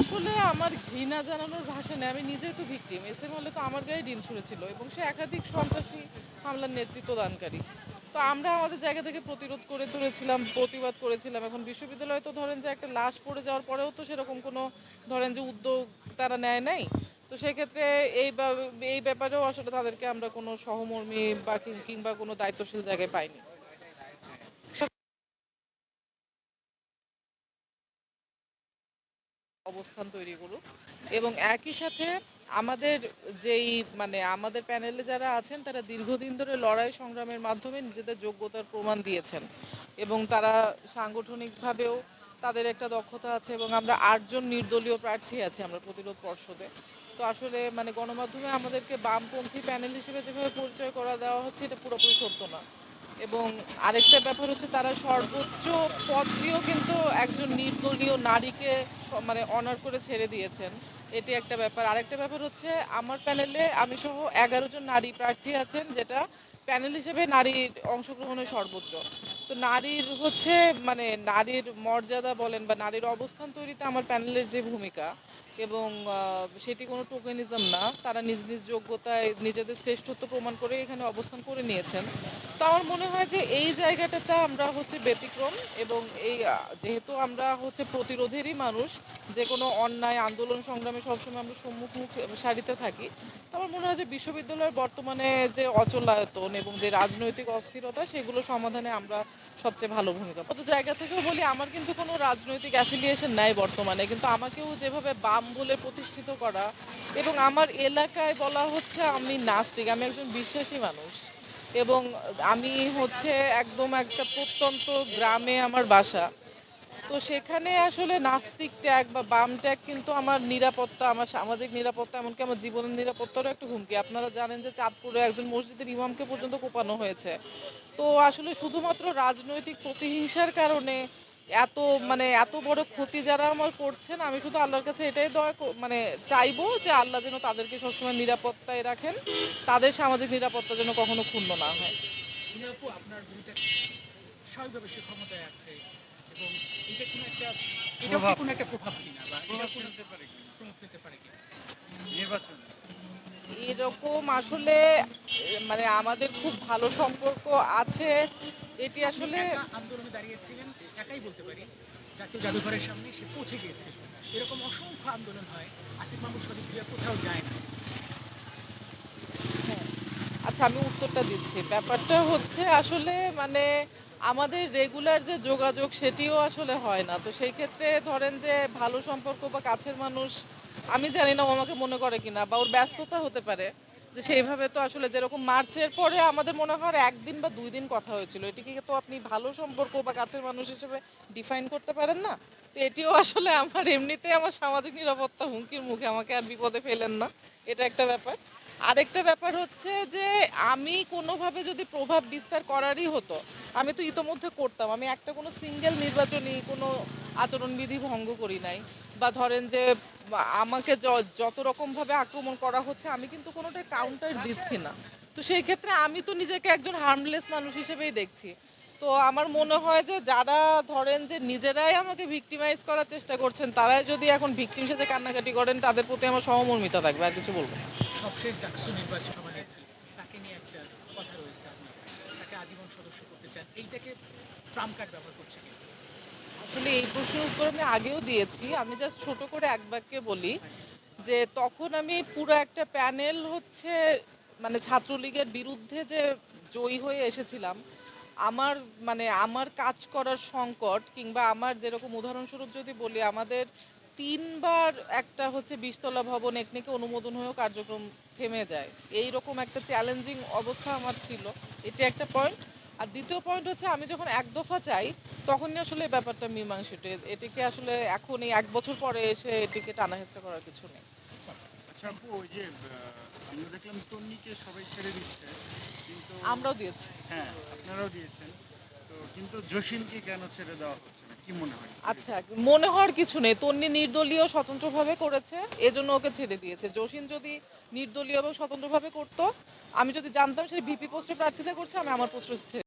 আসলে আমার ঘৃণা জানানোর ভাষা নেই। আমি নিজেই তো ভিকটিম এস এম হলে তো আমার গায়ে ডিম ছুঁড়েছিল এবং সে একাধিক সন্ত্রাসী হামলার নেতৃত্ব দানকারী। তো আমরা আমাদের জায়গা থেকে প্রতিরোধ করে তুলেছিলাম, প্রতিবাদ করেছিলাম। এখন বিশ্ববিদ্যালয়ে তো ধরেন যে একটা লাশ পড়ে যাওয়ার পরেও তো সেরকম কোনো ধরেন যে উদ্যোগ তারা নেয় নাই। তো সেক্ষেত্রে এই এই ব্যাপারেও আসলে তাদেরকে আমরা কোনো সহমর্মী বা কিংবা কোনো দায়িত্বশীল জায়গায় পাইনি। অবস্থান তৈরি করুক। এবং একই সাথে আমাদের যেই মানে আমাদের প্যানেলে যারা আছেন, তারা দীর্ঘদিন ধরে লড়াই সংগ্রামের মাধ্যমে নিজেদের যোগ্যতার প্রমাণ দিয়েছেন। এবং তারা সাংগঠনিকভাবেও তাদের একটা দক্ষতা আছে এবং আমরা আটজন নির্দলীয় প্রার্থী আছি আমরা প্রতিরোধ পর্ষদে। তো আসলে মানে গণমাধ্যমে আমাদেরকে বামপন্থী প্যানেল হিসেবে যেভাবে পরিচয় করা দেওয়া হচ্ছে, এটা পুরোপুরি সত্য না। এবং আরেকটা ব্যাপার হচ্ছে তারা সর্বোচ্চ পদটিও কিন্তু একজন নির্দলীয় নারীকে মানে অনার করে ছেড়ে দিয়েছেন। এটি একটা ব্যাপার। আরেকটা ব্যাপার হচ্ছে আমার প্যানেলে আমি সহ এগারো জন নারী প্রার্থী আছেন, যেটা প্যানেল হিসেবে নারীর অংশগ্রহণের সর্বোচ্চ। তো নারীর হচ্ছে মানে নারীর মর্যাদা বলেন বা নারীর অবস্থান তৈরিতে আমার প্যানেলের যে ভূমিকা এবং সেটি কোনো টোকেনিজম না। তারা নিজ নিজ যোগ্যতায় নিজেদের শ্রেষ্ঠত্ব প্রমাণ করে এখানে অবস্থান করে নিয়েছেন। তো আমার মনে হয় যে এই জায়গাটাতে আমরা হচ্ছে ব্যতিক্রম এবং এই যেহেতু আমরা হচ্ছে প্রতিরোধেরই মানুষ, যে কোনো অন্যায় আন্দোলন সংগ্রামে সবসময় আমরা সম্মুখ সারিতে থাকি আমার মনে হয় যে বিশ্ববিদ্যালয়ের বর্তমানে যে অচলায়তন এবং যে রাজনৈতিক অস্থিরতা, সেগুলো সমাধানে আমরা সবচেয়ে ভালো ভূমিকা কত জায়গা থেকেও বলি, আমার কিন্তু কোনো রাজনৈতিক অ্যাফিলিয়েশন নাই বর্তমানে, কিন্তু আমাকেও যেভাবে বাম বলে প্রতিষ্ঠিত করা এবং আমার এলাকায় বলা হচ্ছে আমি নাস্তিক, আমি একজন বিশ্বাসী মানুষ। এবং আমি হচ্ছে একদম একটা প্রত্যন্ত গ্রামে আমার বাসা। তো সেখানে আসলে নাস্তিক ট্যাগ বা বাম ট্যাগ কিন্তু আমার নিরাপত্তা, আমার সামাজিক নিরাপত্তা, এমনকি আমার জীবনের নিরাপত্তারও একটা হুমকি। আপনারা জানেন যে চাঁদপুরে একজন মসজিদের ইমামকে পর্যন্ত কোপানো হয়েছে। তো আসলে শুধুমাত্র রাজনৈতিক প্রতিহিংসার কারণে এত মানে এত বড় ক্ষতি যারা আমার করছেন আমি শুধু আল্লাহর কাছে এটাই দয়া মানে চাইব যে আল্লাহ যেন তাদেরকে সবসময় নিরাপত্তায় রাখেন তাদের সামাজিক নিরাপত্তা যেন কখনো ক্ষুণ্ণ না হয়। উনি আপু আপনার বিরুদ্ধে স্বাভাবিকভাবে সে ক্ষমতায় আছে এবং এটা কোনো একটা এটা কি কোনো একটা প্রভাব কিনা বা এটা কোনো। প্রভাব ফেলতে পারে কিনা? নির্বাচন। এরকম আসলে মানে আমাদের খুব ভালো সম্পর্ক আছে। এটি আসলে আন্দোলনে দাঁড়িয়েছিলেন একাই বলতে পারি। জাতীয় জাদুঘরের সামনে সে পৌঁছে গিয়েছে। এরকম অসংখ্য আন্দোলন হয় আসিফ মাহমুদ শরীফ কোথাও যায় না। হ্যাঁ। আচ্ছা আমি উত্তরটা দিচ্ছি। ব্যাপারটা হচ্ছে আসলে মানে আমাদের রেগুলার যে যোগাযোগ সেটিও আসলে হয় না। তো সেই ক্ষেত্রে ধরেন যে ভালো সম্পর্ক বা কাছের মানুষ আমি জানি না ও আমাকে মনে করে কিনা বা ওর ব্যস্ততা হতে পারে। যে সেইভাবে তো আসলে যেরকম মার্চের পরে আমাদের মনে হয় একদিন বা দুই দিন কথা হয়েছিল। এটিকে তো আপনি ভালো সম্পর্ক বা কাছের মানুষ হিসেবে ডিফাইন করতে পারেন না? তো এটিও আসলে আমার এমনিতে আমার সামাজিক নিরাপত্তা হুমকির মুখে আমাকে আর বিপদে ফেলেন না। এটা একটা ব্যাপার। আরেকটা ব্যাপার হচ্ছে যে আমি কোনোভাবে যদি প্রভাব বিস্তার করারই হতো, আমি তো ইতোমধ্যে করতাম। আমি একটা কোনো সিঙ্গেল নির্বাচনী কোনো আচরণবিধি ভঙ্গ করি নাই। বা ধরেন যে, আমাকে যত রকমভাবে আক্রমণ করা হচ্ছে, আমি কিন্তু কোনোটাই কাউন্টার দিচ্ছি না। তো সেই ক্ষেত্রে আমি তো নিজেকে একজন হার্মলেস মানুষ হিসেবেই দেখছি। তো আমার মনে হয় যে, যারা ধরেন যে, নিজেরাই আমাকে ভিক্টিমাইজ করার চেষ্টা করছেন, তারাই যদি এখন ভিক্টিম সাথে কান্নাকাটি করেন, তাদের প্রতি আমার সহমর্মিতা থাকবে, আর কিছু বলব। সবশেষ আসলে এই প্রশ্নের উত্তর আমি আগেও দিয়েছি। আমি জাস্ট ছোট করে এক বাক্যে বলি যে, তখন আমি পুরো একটা প্যানেল হচ্ছে মানে ছাত্রলীগের বিরুদ্ধে যে জয়ী হয়ে এসেছিলাম, আমার মানে আমার কাজ করার সংকট কিংবা আমার যেরকম উদাহরণস্বরূপ যদি বলি, আমাদের তিনবার একটা হচ্ছে বিশতলা ভবন একনিকে অনুমোদন হয়েও কার্যক্রম থেমে যায়। এই রকম একটা চ্যালেঞ্জিং অবস্থা আমার ছিল। এটি একটা পয়েন্ট আর দ্বিতীয় পয়েন্ট হচ্ছে আমি যখন এক দফা চাই তখনই আসলে ব্যাপারটা মীমাংসিত। এটিকে আসলে এখন এই এক বছর পরে এসে এটিকে টানা হেঁচড়া করার কিছু নেই। আচ্ছা আমরাও দিয়েছি। হ্যাঁ আপনারাও দিয়েছেন। তো কিন্তু জসিমকে কেন ছেড়ে দেওয়া হচ্ছে না? কি আচ্ছা মনে হওয়ার কিছু নেই। তন্নি নির্দলীয় স্বতন্ত্রভাবে করেছে এজন্য ওকে ছেড়ে দিয়েছে। জসিন যদি নির্দলীয় এবং স্বতন্ত্রভাবে করতো আমি যদি জানতাম সে ভিপি পোস্টে প্রার্থিতা করছে আমি আমার পোস্টে